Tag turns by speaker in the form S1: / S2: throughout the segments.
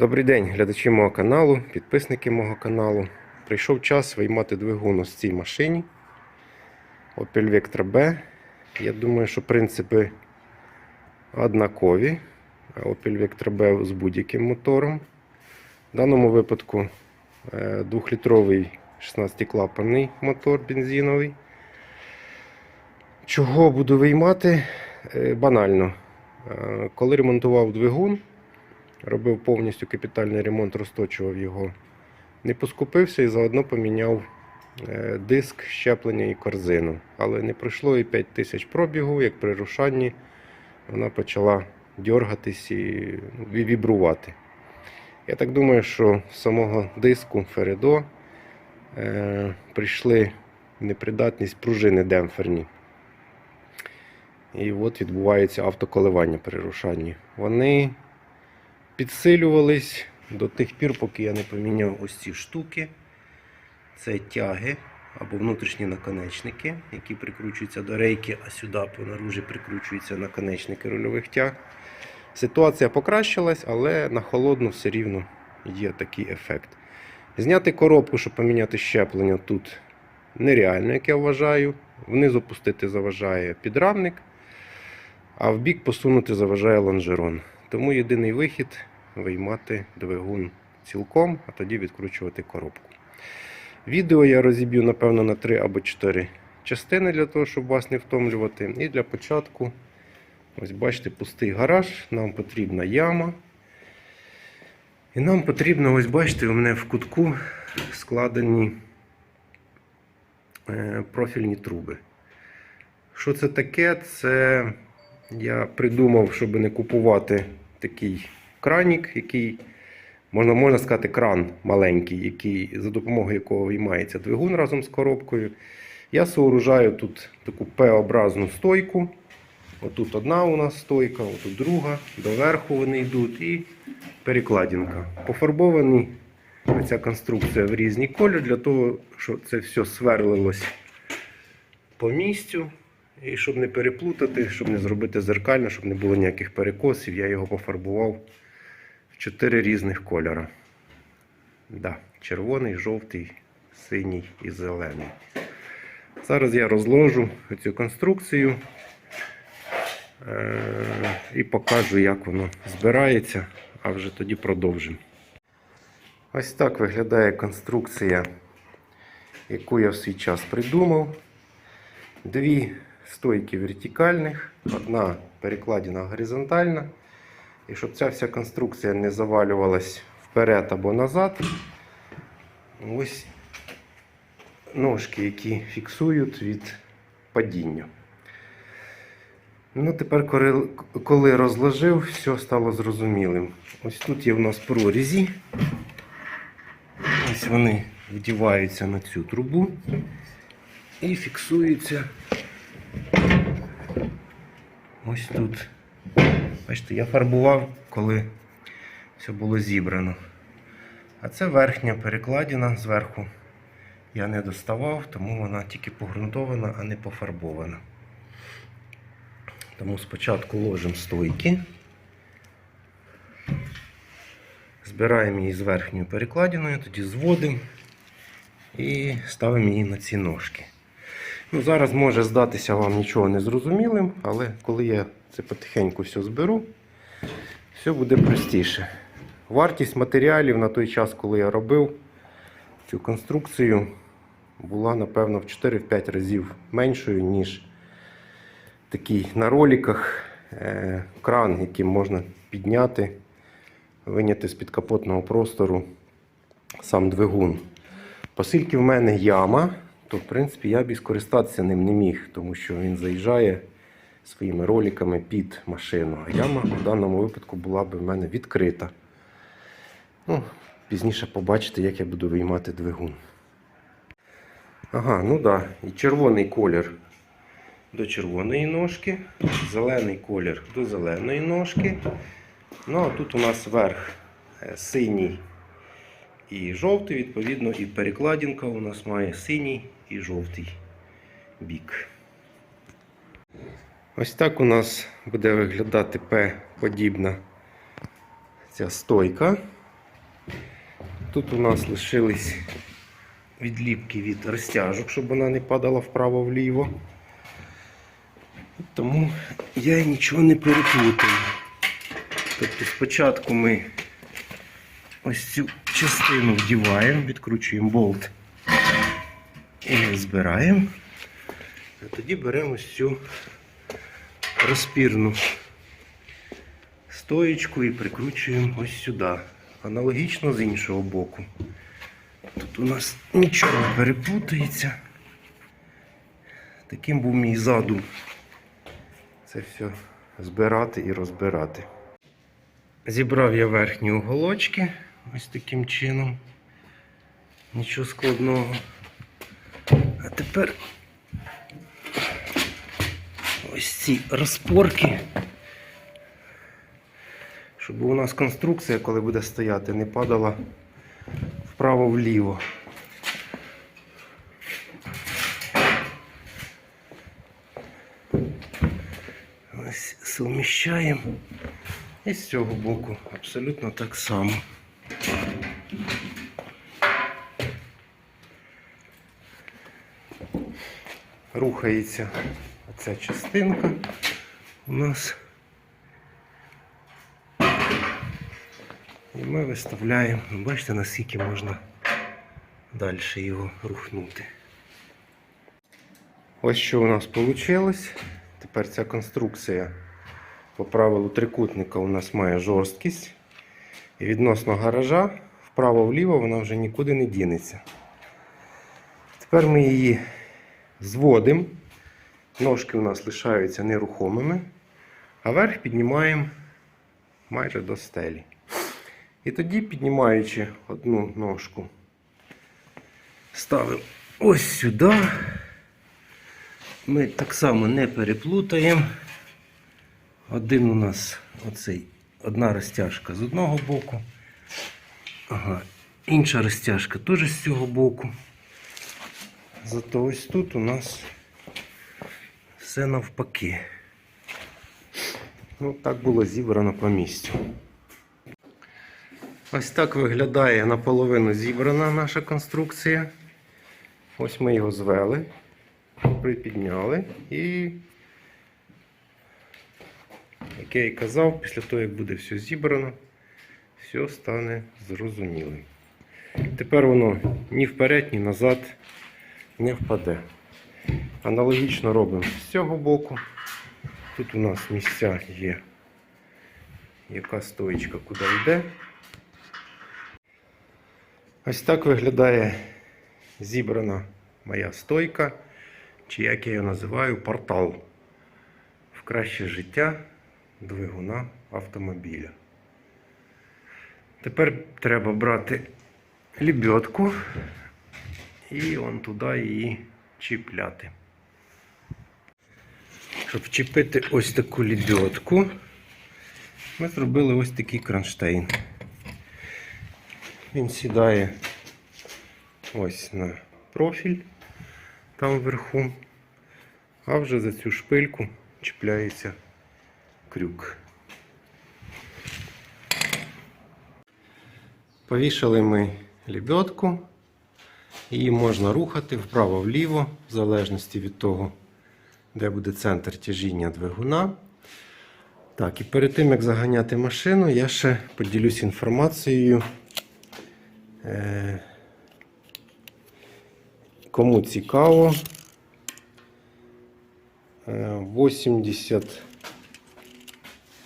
S1: Добрий день, глядачі мого каналу, підписники мого каналу. Прийшов час виймати двигун в цій машині. Opel Vectra B. Я думаю, що принципи однакові. Opel Vectra B з будь-яким мотором. В даному випадку 2-літровий 16-клапанний мотор бензиновий. Чого буду виймати? Е, Банально. Е, Коли ремонтував двигун, робив повністю капітальний ремонт, розточував його. Не поскупився і заодно поміняв е, диск, щеплення і корзину. Але не пройшло і 5 тисяч пробігу, як при рушанні вона почала дергатись і вібрувати. Я так думаю, що з самого диску Фередо е, прийшли непридатність пружини демпферні. І от відбувається автоколивання при рушанні. Вони підсилювались до тих пір, поки я не поміняв ось ці штуки. Це тяги або внутрішні наконечники, які прикручуються до рейки, а сюди по наружі прикручуються наконечники рульових тяг. Ситуація покращилась, але на холодну все рівно є такий ефект. Зняти коробку, щоб поміняти щеплення тут нереально, як я вважаю. Вниз опустити заважає підрамник, а в бік посунути заважає лонжерон. Тому єдиний вихід виймати двигун цілком, а тоді відкручувати коробку. Відео я розіб'ю, напевно, на 3 або 4 частини для того, щоб вас не втомлювати. І для початку, ось бачите, пустий гараж, нам потрібна яма. І нам потрібно, ось бачите, у мене в кутку складені е, профільні труби. Що це таке? Це я придумав, щоб не купувати такий кранік, який можна, можна сказати, кран маленький, який, за допомогою якого виймається двигун разом з коробкою. Я сооружаю тут таку П-образну стойку. Отут одна у нас стойка, отут друга, доверху вони йдуть і перекладинка. Пофарбовані ця конструкція в різні кольори для того, щоб це все сверлилось по місцю. І щоб не переплутати, щоб не зробити зеркально, щоб не було ніяких перекосів, я його пофарбував чотири різних кольори. Да, червоний, жовтий, синій і зелений. Зараз я розложу цю конструкцію е- і покажу, як воно збирається, а вже тоді продовжимо. Ось так виглядає конструкція, яку я в свій час придумав. Дві стойки вертикальних, одна перекладина горизонтальна. І щоб ця вся конструкція не завалювалась вперед або назад, ось ножки, які фіксують від падіння. Ну, тепер, коли- розложив, все стало зрозумілим. Ось тут є в нас прорізі. Ось вони вдіваються на цю трубу і фіксуються ось тут. Бачите, я фарбував, коли все було зібрано. А це верхня перекладина зверху. Я не доставав, тому вона тільки погрунтована, а не пофарбована. Тому спочатку ложимо стойки. Збираємо її з верхньою перекладиною, тоді зводимо і ставимо її на ці ножки. Ну, зараз може здатися вам нічого не зрозумілим, але коли я це потихеньку все зберу, все буде простіше. Вартість матеріалів на той час, коли я робив цю конструкцію, була, напевно, в 4-5 разів меншою, ніж такий на роликах е, кран, яким можна підняти, виняти з підкапотного простору сам двигун. Оскільки в мене яма, то в принципі я б і скористатися ним не міг, тому що він заїжджає своїми роликами під машину. А яма в даному випадку була б в мене відкрита. Ну, пізніше побачите, як я буду виймати двигун. Ага, ну так. Да. І червоний колір до червоної ножки, зелений колір до зеленої ножки. Ну а тут у нас верх е, синій і жовтий, відповідно, і перекладинка у нас має синій і жовтий бік. Ось так у нас буде виглядати П-подібна ця стойка. Тут у нас лишились відліпки від розтяжок, щоб вона не падала вправо-вліво. Тому я нічого не переплутаю. Тобто спочатку ми ось цю частину вдіваємо, відкручуємо болт і збираємо. А тоді беремо ось цю розпірну стоєчку і прикручуємо ось сюди. Аналогічно з іншого боку. Тут у нас нічого не переплутається. Таким був мій задум. Це все збирати і розбирати. Зібрав я верхні уголочки ось таким чином. Нічого складного. А тепер ось ці розпорки. Щоб у нас конструкція, коли буде стояти, не падала вправо-вліво. Ось суміщаємо. І з цього боку абсолютно так само. Рухається оця частинка у нас. І ми виставляємо, Ну, бачите, наскільки можна далі його рухнути. Ось що у нас вийшло. Тепер ця конструкція по правилу трикутника у нас має жорсткість. І відносно гаража вправо-вліво вона вже нікуди не дінеться. Тепер ми її зводимо. Ножки у нас лишаються нерухомими, а верх піднімаємо майже до стелі. І тоді, піднімаючи одну ножку, ставимо ось сюди. Ми так само не переплутаємо. Один у нас оцей, одна розтяжка з одного боку. Ага. Інша розтяжка теж з цього боку. Зато ось тут у нас все навпаки. Ну, так було зібрано по місцю. Ось так виглядає наполовину зібрана наша конструкція. Ось ми його звели, припідняли і, як я і казав, після того, як буде все зібрано, все стане зрозумілим. Тепер воно ні вперед, ні назад не впаде. Аналогічно робимо з цього боку. Тут у нас місця є, яка стоїчка куди йде. Ось так виглядає зібрана моя стойка, чи як я її називаю, портал в краще життя двигуна автомобіля. Тепер треба брати лебедку і он туди її чіпляти. Щоб вчепити ось таку лебедку, ми зробили ось такий кронштейн. Він сідає ось на профіль там вверху, а вже за цю шпильку чіпляється крюк. Повішали ми лебедку. Її можна рухати вправо-вліво, в залежності від того, де буде центр тяжіння двигуна. Так, і перед тим, як заганяти машину, я ще поділюсь інформацією. Е, Кому цікаво, е, 80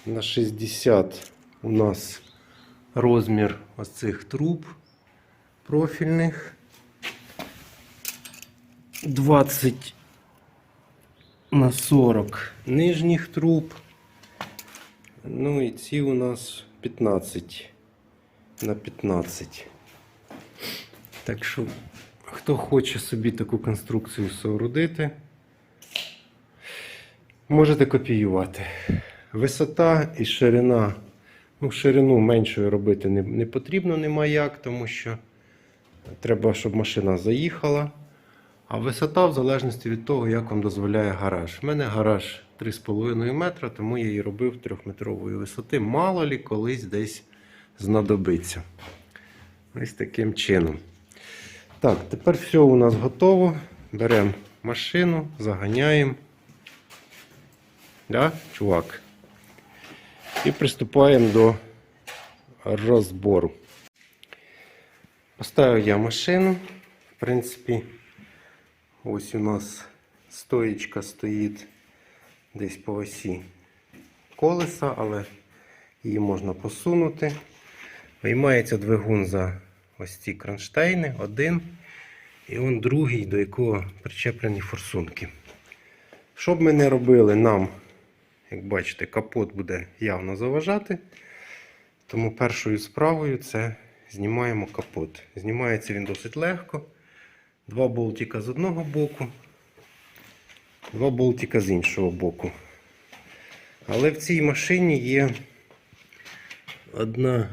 S1: на 60 у нас розмір ось цих труб профільних. 20 на 40 нижніх труб. Ну і ці у нас 15 на 15. Так що, хто хоче собі таку конструкцію соорудити, можете копіювати. Висота і ширина. Ну, ширину меншою робити не, не потрібно нема як, тому що треба, щоб машина заїхала. А висота в залежності від того, як вам дозволяє гараж. У мене гараж 3,5 метра, тому я її робив 3-метрової висоти. Мало лі колись десь знадобиться. Ось таким чином. Так, тепер все у нас готово. Беремо машину, заганяємо. Да, чувак? І приступаємо до розбору. Поставив я машину. В принципі, ось у нас стоїчка стоїть десь по осі колеса, але її можна посунути. Виймається двигун за ось ці кронштейни, один. І он другий, до якого причеплені форсунки. Що б ми не робили, нам, як бачите, капот буде явно заважати. Тому першою справою це знімаємо капот. Знімається він досить легко. Два болтика з одного боку, два болтика з іншого боку. Але в цій машині є одна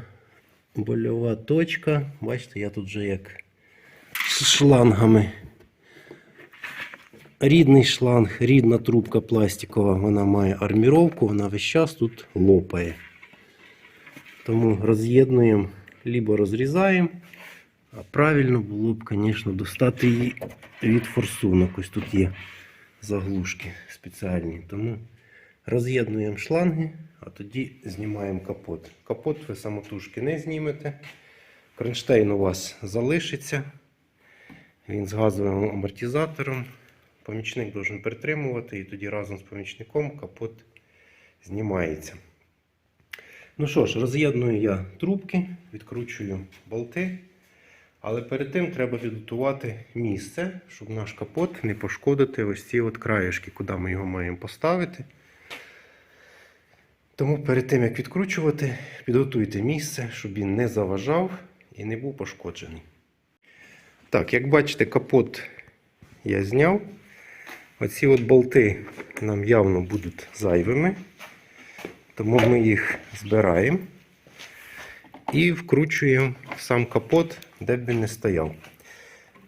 S1: больова точка. Бачите, я тут вже як з шлангами. Рідний шланг, рідна трубка пластикова, вона має арміровку, вона весь час тут лопає. Тому роз'єднуємо, либо розрізаємо. А правильно було б, звісно, достати її від форсунок. Ось тут є заглушки спеціальні. Тому роз'єднуємо шланги, а тоді знімаємо капот. Капот ви самотужки не знімете. Кронштейн у вас залишиться. Він з газовим амортизатором. Помічник должен притримувати, і тоді разом з помічником капот знімається. Ну що ж, роз'єдную я трубки, відкручую болти. Але перед тим треба підготувати місце, щоб наш капот не пошкодити ось ці от краєшки, куди ми його маємо поставити. Тому перед тим як відкручувати, підготуйте місце, щоб він не заважав і не був пошкоджений. Так, як бачите, капот я зняв. Оці от болти нам явно будуть зайвими, тому ми їх збираємо і вкручуємо в сам капот, де б він не стояв.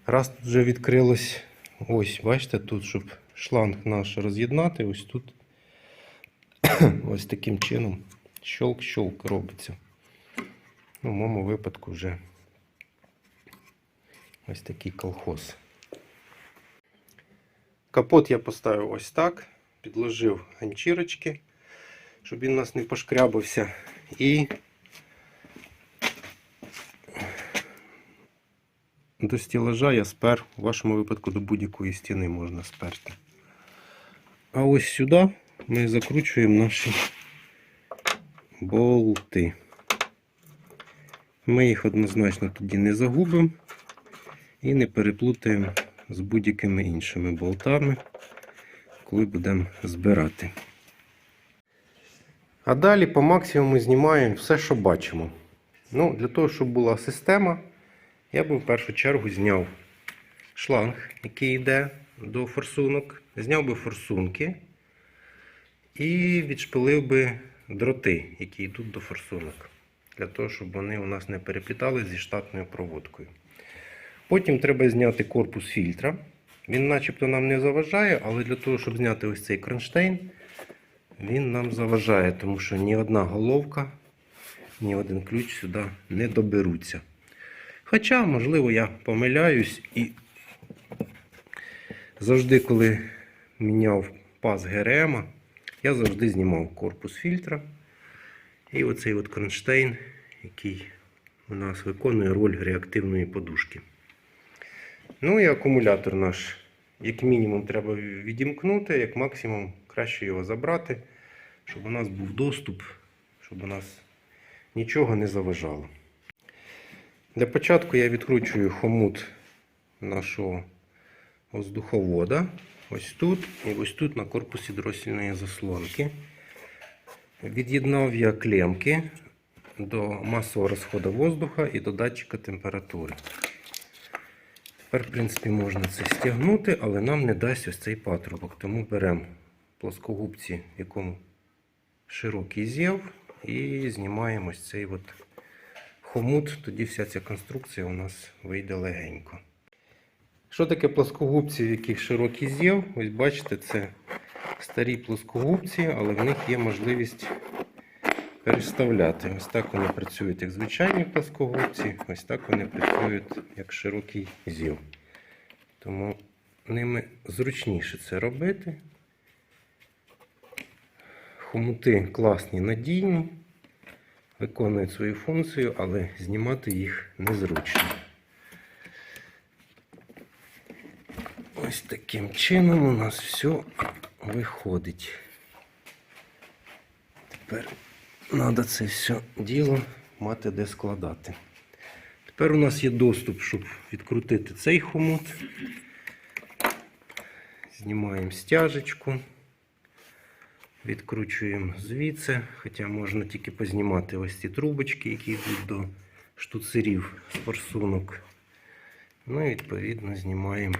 S1: Раз тут вже відкрилось, ось, бачите, тут, щоб шланг наш роз'єднати, ось тут ось таким чином щолк-щолк робиться. Ну, в моєму випадку вже ось такий колхоз. Капот я поставив ось так, підложив ганчірочки, щоб він у нас не пошкрябався. І до стілажа я спер, у вашому випадку до будь-якої стіни можна сперти. А ось сюди ми закручуємо наші болти. Ми їх однозначно тоді не загубимо і не переплутаємо з будь-якими іншими болтами, коли будемо збирати. А далі по максимуму знімаємо все, що бачимо. Ну, Для того, щоб була система, я би в першу чергу зняв шланг, який йде до форсунок, зняв би форсунки і відшпилив би дроти, які йдуть до форсунок, для того, щоб вони у нас не переплітали зі штатною проводкою. Потім треба зняти корпус фільтра. Він начебто нам не заважає, але для того, щоб зняти ось цей кронштейн, він нам заважає, тому що ні одна головка, ні один ключ сюди не доберуться. Хоча, можливо, я помиляюсь і завжди, коли міняв паз ГРМ, я завжди знімав корпус фільтра. І оцей от кронштейн, який у нас виконує роль реактивної подушки. Ну і акумулятор наш, як мінімум, треба відімкнути, як максимум краще його забрати, щоб у нас був доступ, щоб у нас нічого не заважало. Для початку я відкручую хомут нашого воздуховода. Ось тут і ось тут на корпусі дросільної заслонки. Від'єднав я клемки до масового розходу воздуха і до датчика температури. Тепер, в принципі, можна це стягнути, але нам не дасть ось цей патрубок. Тому беремо плоскогубці, в якому широкий з'єв, і знімаємо ось цей от хомут. Тоді вся ця конструкція у нас вийде легенько. Що таке плоскогубці, в яких широкий з'єв? Ось бачите, це старі плоскогубці, але в них є можливість переставляти. Ось так вони працюють як звичайні плоскогубці, ось так вони працюють як широкий зіл. Тому ними зручніше це робити. Хомути класні, надійні, виконують свою функцію, але знімати їх незручно. Ось таким чином у нас все виходить. Тепер треба це все діло мати де складати. Тепер у нас є доступ, щоб відкрутити цей хомут. Знімаємо стяжечку, відкручуємо звідси, хоча можна тільки познімати ось ці трубочки, які йдуть до штуцерів з форсунок. Ну і відповідно знімаємо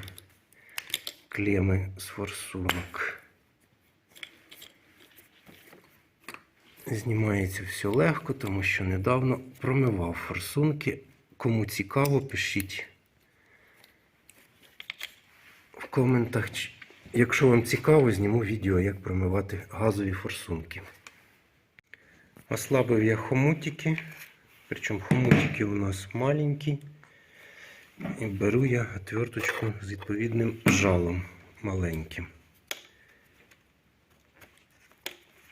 S1: клеми з форсунок. Знімається все легко, тому що недавно промивав форсунки. Кому цікаво, пишіть в коментах. Якщо вам цікаво, зніму відео, як промивати газові форсунки. Ослабив я хомутики, причому хомутики у нас маленькі. І беру я отверточку з відповідним жалом маленьким.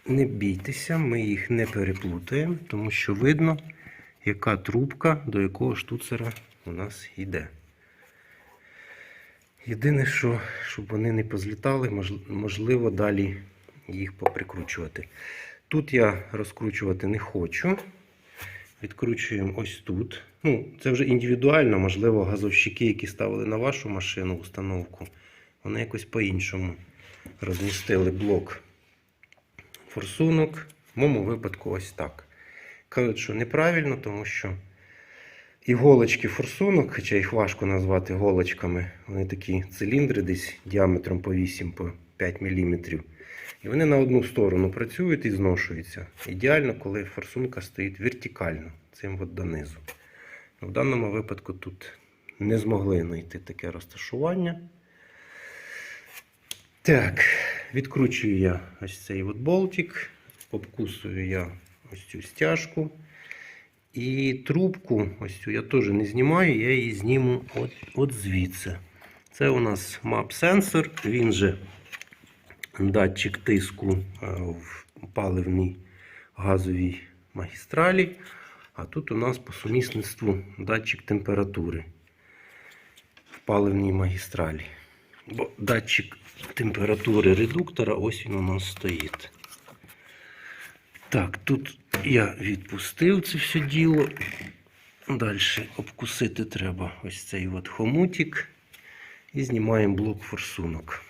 S1: Не бійтеся, ми їх не переплутаємо, тому що видно, яка трубка до якого штуцера у нас йде. Єдине, що, щоб вони не позлітали, можливо, далі їх поприкручувати. Тут я розкручувати не хочу. Відкручуємо ось тут. Ну, це вже індивідуально, можливо, газовщики, які ставили на вашу машину установку, вони якось по-іншому розмістили блок форсунок. В моєму випадку ось так. Кажуть, що неправильно, тому що іголочки форсунок, хоча їх важко назвати голочками, вони такі циліндри десь діаметром по 8 по 5 мм. І вони на одну сторону працюють і зношуються. Ідеально, коли форсунка стоїть вертикально, цим от донизу. В даному випадку тут не змогли знайти таке розташування. Так, відкручую я ось цей от болтик, обкусую я ось цю стяжку. І трубку, ось цю я теж не знімаю, я її зніму от, от звідси. Це у нас мап-сенсор, він же датчик тиску е, в паливній газовій магістралі. А тут у нас по сумісництву датчик температури в паливній магістралі. Бо датчик температури редуктора ось він у нас стоїть. Так, тут я відпустив це все діло. Далі обкусити треба ось цей от хомутик. І знімаємо блок форсунок.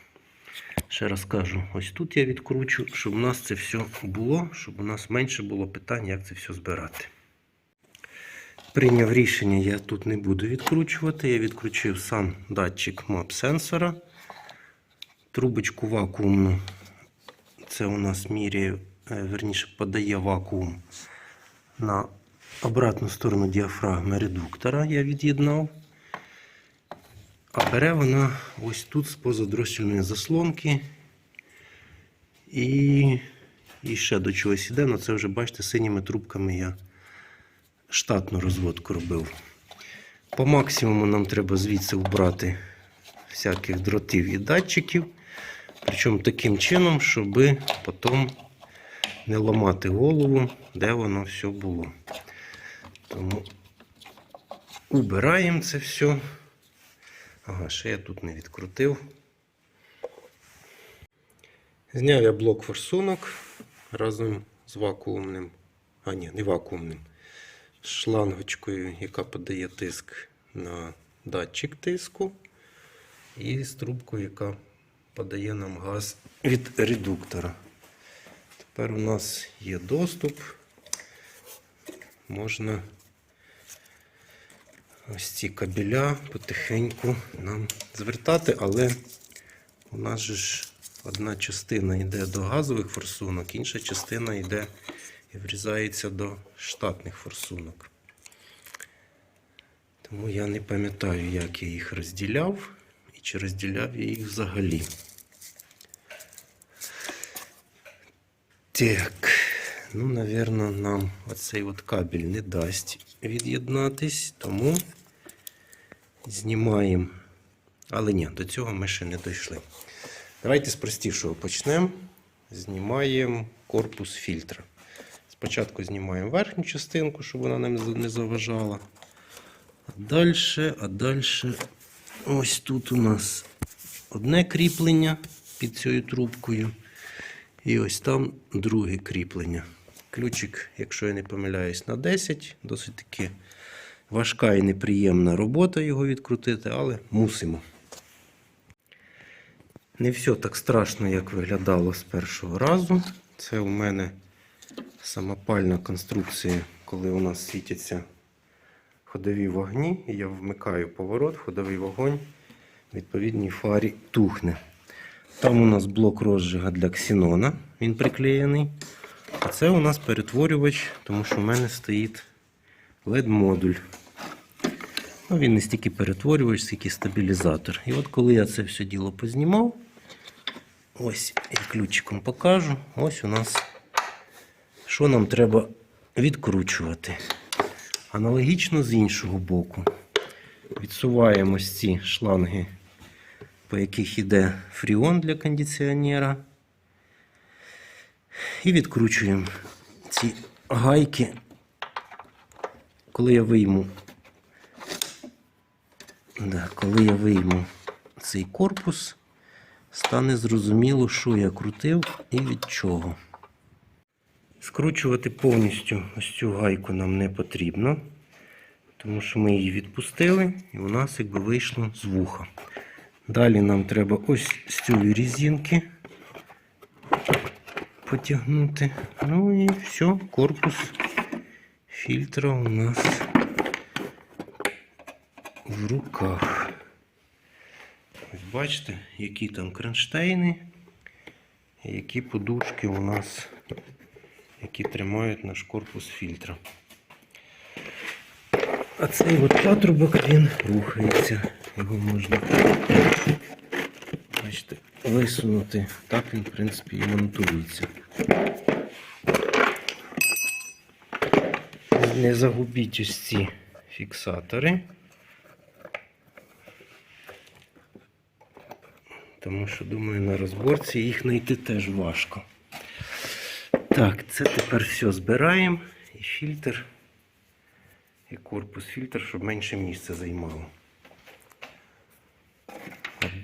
S1: Ще раз кажу, ось тут я відкручу, щоб у нас це все було, щоб у нас менше було питань, як це все збирати. Прийняв рішення, я тут не буду відкручувати. Я відкручив сам датчик мап сенсора. Трубочку вакуумну. Це у нас міряє, е, верніше подає вакуум на обратну сторону діафрагми редуктора. Я від'єднав. А бере вона ось тут з позадрощільної заслонки. І, і ще до чогось іде, але це вже, бачите, синіми трубками я штатну розводку робив. По максимуму нам треба звідси вбрати всяких дротів і датчиків. Причому таким чином, щоб потім не ламати голову, де воно все було. Тому убираємо це все. Ага, ще я тут не відкрутив. Зняв я блок форсунок разом з вакуумним. А, ні, не вакуумним. Шлангочкою, яка подає тиск на датчик тиску. І з трубкою, яка подає нам газ від редуктора. Тепер у нас є доступ. Можна ось ці кабеля потихеньку нам звертати, але у нас же ж одна частина йде до газових форсунок, інша частина йде і врізається до штатних форсунок. Тому я не пам'ятаю, як я їх розділяв і чи розділяв я їх взагалі. Так, Ну, напевно, нам оцей от кабель не дасть від'єднатись, тому знімаємо. Але ні, до цього ми ще не дійшли. Давайте з простішого почнемо. Знімаємо корпус фільтра. Спочатку знімаємо верхню частинку, щоб вона нам не заважала. А далі, а далі ось тут у нас одне кріплення під цією трубкою. І ось там друге кріплення. Ключик, якщо я не помиляюсь, на 10. Досить таки важка і неприємна робота його відкрутити, але мусимо. Не все так страшно, як виглядало з першого разу. Це у мене самопальна конструкція, коли у нас світяться ходові вогні, і я вмикаю поворот, ходовий вогонь в відповідній фарі тухне. Там у нас блок розжига для ксенона, він приклеєний. А це у нас перетворювач, тому що в мене стоїть LED-модуль. Ну, він не стільки перетворювач, скільки стабілізатор. І от коли я це все діло познімав, ось я ключиком покажу. Ось у нас що нам треба відкручувати. Аналогічно з іншого боку. Відсуваємо ці шланги, по яких йде фріон для кондиціонера. І відкручуємо ці гайки. Коли я вийму, да, коли я вийму цей корпус, стане зрозуміло, що я крутив і від чого. Скручувати повністю ось цю гайку нам не потрібно, тому що ми її відпустили і у нас якби вийшло з вуха. Далі нам треба ось з цієї різинки потягнути. Ну і все, корпус фільтра у нас в руках. Ось бачите, які там кронштейни, які подушки у нас, які тримають наш корпус фільтра. А цей от патрубок він рухається. Його можна бачите, висунути. Так він, в принципі, і монтується. Не загубіть ось ці фіксатори. Тому що, думаю, на розборці їх знайти теж важко. Так, це тепер все збираємо і фільтр, і корпус фільтр, щоб менше місця займало.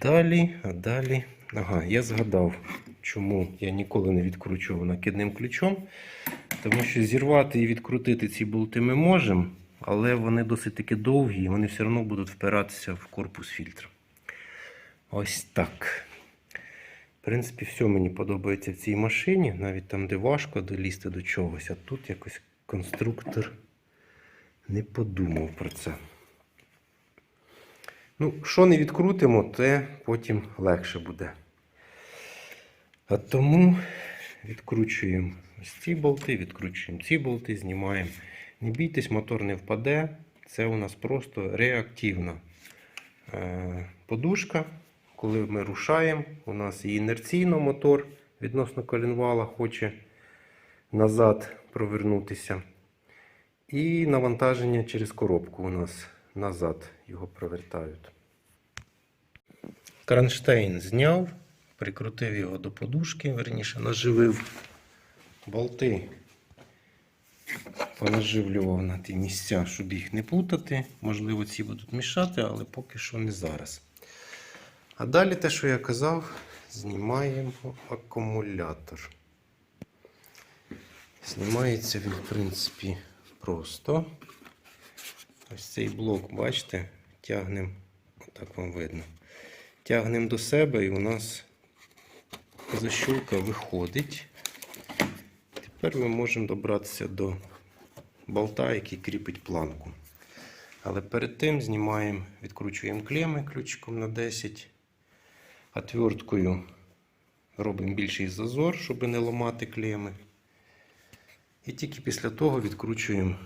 S1: Далі, а далі. Ага, я згадав, чому я ніколи не відкручував накидним ключом. Тому що зірвати і відкрутити ці болти ми можемо, але вони досить таки довгі і вони все одно будуть впиратися в корпус фільтра. Ось так. В принципі, все мені подобається в цій машині, навіть там, де важко долізти до чогось, а тут якось конструктор не подумав про це. Ну, що не відкрутимо, те потім легше буде. А тому відкручуємо ось ці болти, відкручуємо ці болти, знімаємо. Не бійтесь, мотор не впаде. Це у нас просто реактивна е, подушка. Коли ми рушаємо, у нас і інерційно мотор відносно колінвала хоче назад провернутися. І навантаження через коробку у нас назад його провертають. Кронштейн зняв, прикрутив його до подушки, верніше наживив болти, понаживлював на ті місця, щоб їх не плутати. Можливо, ці будуть мішати, але поки що не зараз. А далі те, що я казав, знімаємо акумулятор. Знімається він, в принципі, просто. Ось цей блок, бачите, тягнемо, так вам видно. Тягнемо до себе і у нас защілка виходить. Тепер ми можемо добратися до болта, який кріпить планку. Але перед тим знімаємо, відкручуємо клеми ключиком на 10. Отверткою робимо більший зазор, щоб не ламати клеми. І тільки після того відкручуємо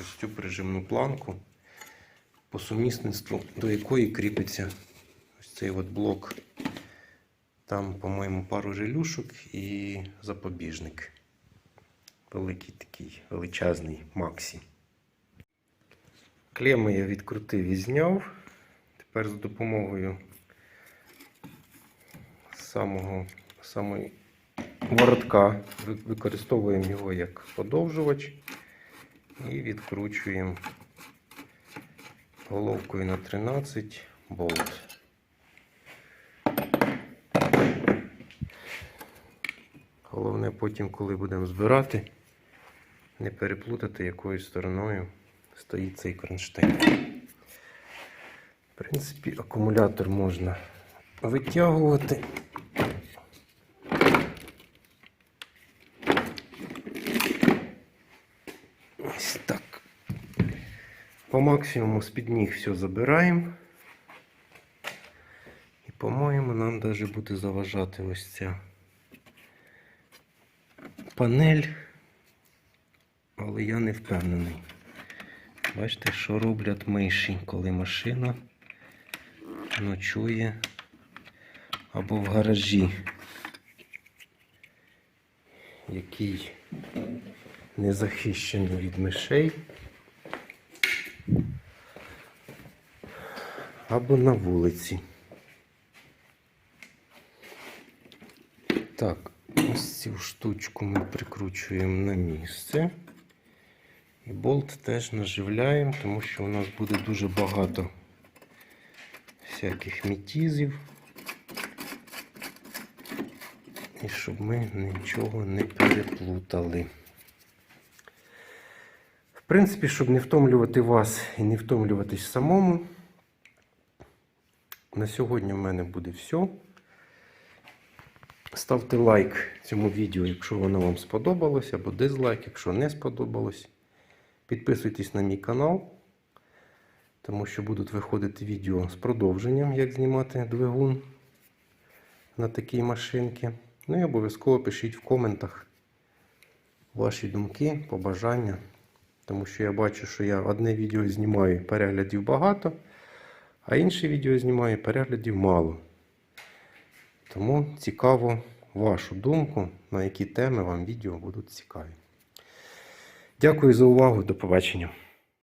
S1: ось цю прижимну планку, по сумісництву, до якої кріпиться ось цей от блок. Там, по-моєму, пару желюшок і запобіжник. великий такий величезний Максі. Клеми я відкрутив і зняв. Тепер з допомогою самого самої воротка використовуємо його як подовжувач і відкручуємо головкою на 13 болт. Головне потім, коли будемо збирати, не переплутати, якою стороною стоїть цей кронштейн. В принципі, акумулятор можна витягувати. Ось так. По максимуму з-під ніг все забираємо. І, по-моєму, нам даже буде заважати ось ця панель. Але я не впевнений. Бачите, що роблять миші, коли машина ночує або в гаражі, який не захищений від мишей, або на вулиці. Так, ось цю штучку ми прикручуємо на місце. І болт теж наживляємо, тому що у нас буде дуже багато всяких мітізів. І щоб ми нічого не переплутали. В принципі, щоб не втомлювати вас і не втомлюватись самому, на сьогодні в мене буде все. Ставте лайк цьому відео, якщо воно вам сподобалось, або дизлайк, якщо не сподобалось. Підписуйтесь на мій канал, тому що будуть виходити відео з продовженням, як знімати двигун на такій машинці. Ну і обов'язково пишіть в коментах ваші думки, побажання. Тому що я бачу, що я одне відео знімаю, переглядів багато, а інше відео знімаю, переглядів мало. Тому цікаво вашу думку, на які теми вам відео будуть цікаві. Дякую за увагу. До побачення.